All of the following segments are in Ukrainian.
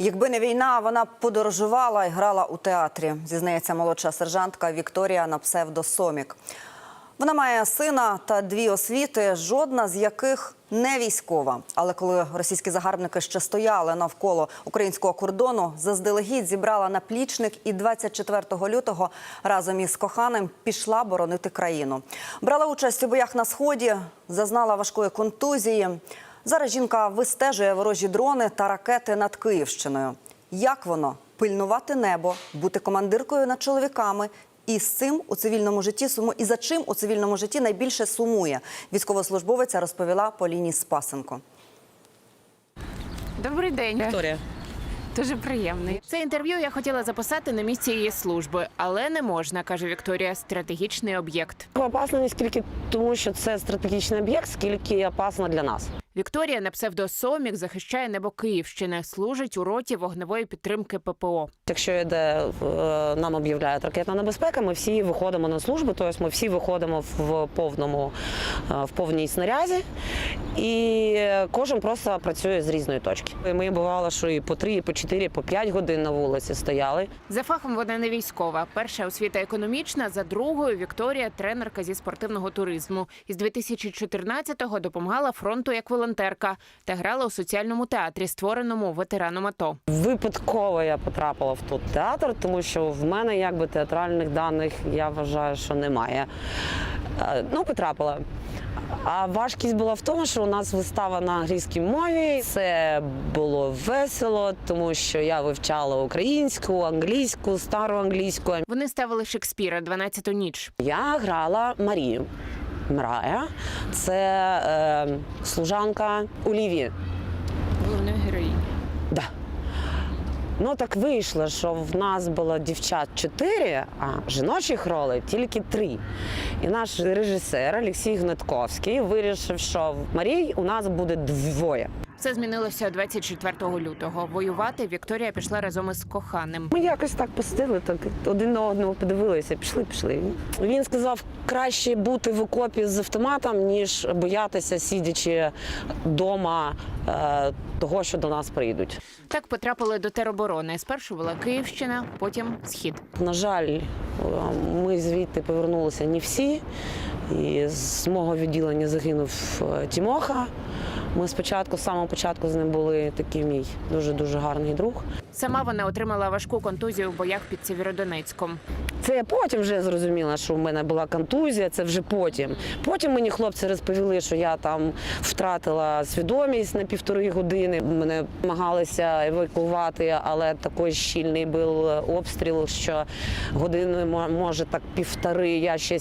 Якби не війна, вона б подорожувала і грала у театрі, зізнається молодша сержантка Вікторія на псевдо Сомік. Вона має сина та дві освіти, жодна з яких не військова. Але коли російські загарбники ще стояли навколо українського кордону, заздалегідь зібрала наплічник і 24 лютого разом із коханим пішла боронити країну. Брала участь у боях на сході, зазнала важкої контузії. Зараз жінка вистежує ворожі дрони та ракети над Київщиною. Як воно пильнувати небо, бути командиркою над чоловіками? І з цим у цивільному житті суму і за чим у цивільному житті найбільше сумує військовослужбовиця розповіла Поліні Спасенко. Добрий день. Вікторія. Дуже приємний. Це інтерв'ю я хотіла записати на місці її служби, але не можна, каже Вікторія. Стратегічний об'єкт. Опасно не скільки тому, що це стратегічний об'єкт, скільки опасно для нас. Вікторія на псевдо Сомік захищає небо Київщини, служить у роті вогневої підтримки ППО. Якщо йде е, нам об'являють ракетна небезпека, ми всі виходимо на службу, тобто ми всі виходимо в повному е, в повній снарязі, і кожен просто працює з різної точки. Ми бувало, що і по три, і по чотири, по п'ять годин на вулиці стояли. За фахом вона не військова. Перша освіта економічна, за другою Вікторія тренерка зі спортивного туризму. Із 2014-го допомагала фронту як волонтерка та грала у соціальному театрі, створеному ветераном АТО. Випадково я потрапила в той театр, тому що в мене якби театральних даних я вважаю, що немає. Е, Ну, потрапила. А важкість була в тому, що у нас вистава на англійській мові. Це було весело, тому що я вивчала українську, англійську, стару англійську. Вони ставили Шекспіра «12-ту ніч. Я грала Марію. Мрая це е, служанка Олівії. Головна героїні. Да. Ну так вийшло, що в нас було дівчат чотири, а жіночих ролей тільки три. І наш режисер Олексій Гнатковський вирішив, що в Марії у нас буде двоє. Все змінилося 24 лютого. Воювати Вікторія пішла разом із коханим. Ми якось так посидили, так один на одного подивилися, пішли, пішли. Він сказав, краще бути в окопі з автоматом, ніж боятися, сидячи вдома е, того, що до нас прийдуть. Так потрапили до тероборони. Спершу була Київщина, потім схід. На жаль, е, ми звідти повернулися не всі. І з мого відділення загинув е, Тімоха. Ми спочатку, з самого початку з ним були такий мій дуже дуже гарний друг. Сама вона отримала важку контузію в боях під Сєвєродонецьком. Це я потім вже зрозуміла, що в мене була контузія. Це вже потім. Потім мені хлопці розповіли, що я там втратила свідомість на півтори години. Мене намагалися евакуювати, але такий щільний був обстріл, що години мо- може так півтори. Я ще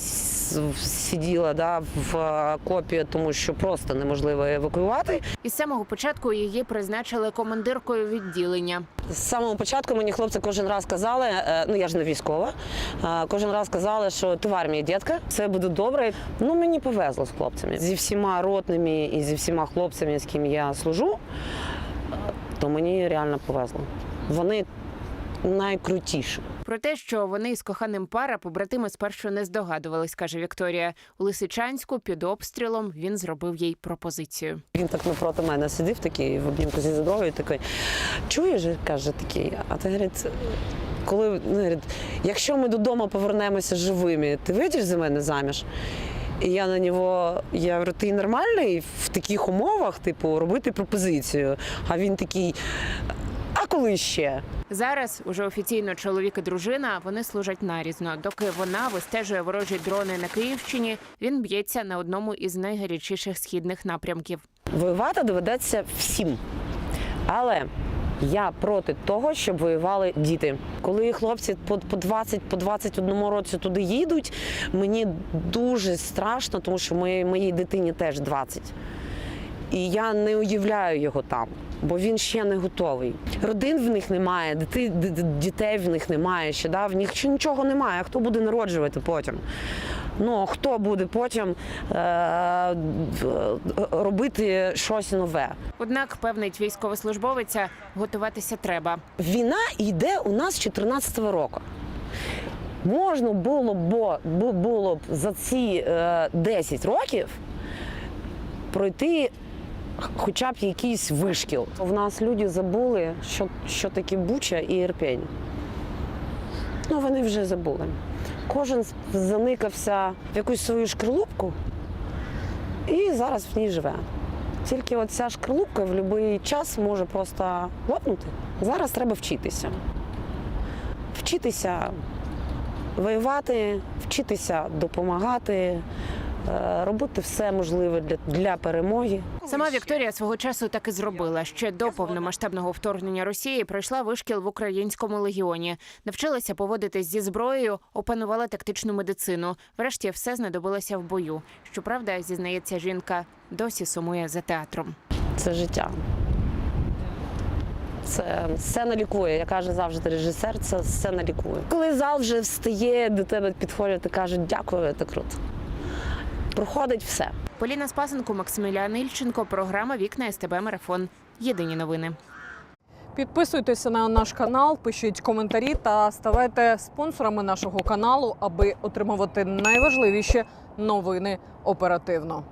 сиділа да, в копі, тому що просто неможливо евакуювати. Із самого початку її призначили командиркою відділення. З самого початку мені хлопці кожен раз казали, е, ну я ж не військова, е, кожен раз казали, що ти в армії, дітка, все буде добре. Ну мені повезло з хлопцями. Зі всіма ротними і зі всіма хлопцями, з ким я служу, е, то мені реально повезло. Вони найкрутіші. Про те, що вони із коханим пара побратими спершу не здогадувались, каже Вікторія. У Лисичанську під обстрілом він зробив їй пропозицію. Він так напроти мене сидів такий в обнімку зі зброєю, такий, чуєш, каже такий, а ти говорить, коли ну, говорить, якщо ми додому повернемося живими, ти вийдеш за мене заміж? І я на нього, я говорю, ти нормальний в таких умовах, типу, робити пропозицію. А він такий, коли ще? Зараз уже офіційно чоловік і дружина вони служать нарізно. Доки вона вистежує ворожі дрони на Київщині, він б'ється на одному із найгарячіших східних напрямків. Воювати доведеться всім. Але я проти того, щоб воювали діти. Коли хлопці по по 20, по 21 році туди їдуть, мені дуже страшно, тому що моїй, моїй дитині теж 20. І я не уявляю його там, бо він ще не готовий. Родин в них немає, дити, д- д- дітей в них немає ще, да? в них ще нічого немає. А хто буде народжувати потім? Ну, хто буде потім е- робити щось нове? Однак, певнить військовослужбовиця, готуватися треба. Війна йде у нас з 14-го року. Можна було б, було б за ці е, 10 років пройти хоча б якийсь вишкіл. В нас люди забули, що, що таке Буча і Ірпень. Ну, вони вже забули. Кожен заникався в якусь свою шкарлупку і зараз в ній живе. Тільки от ця в будь-який час може просто лопнути. Зараз треба вчитися. Вчитися воювати, вчитися допомагати, робити все можливе для, для перемоги. Сама Вікторія свого часу так і зробила. Ще до повномасштабного вторгнення Росії пройшла вишкіл в українському легіоні, навчилася поводитись зі зброєю, опанувала тактичну медицину. Врешті все знадобилося в бою. Щоправда, зізнається жінка, досі сумує за театром. Це життя. Це сцена лікує, як каже завжди режисер, це сцена лікує. Коли зал вже встає, до тебе підходять і кажуть, дякую, це круто. Проходить все. Поліна Спасенко, Максимілян Ільченко, програма Вікна СТБ Марафон. Єдині новини. Підписуйтеся на наш канал, пишіть коментарі та ставайте спонсорами нашого каналу, аби отримувати найважливіші новини оперативно.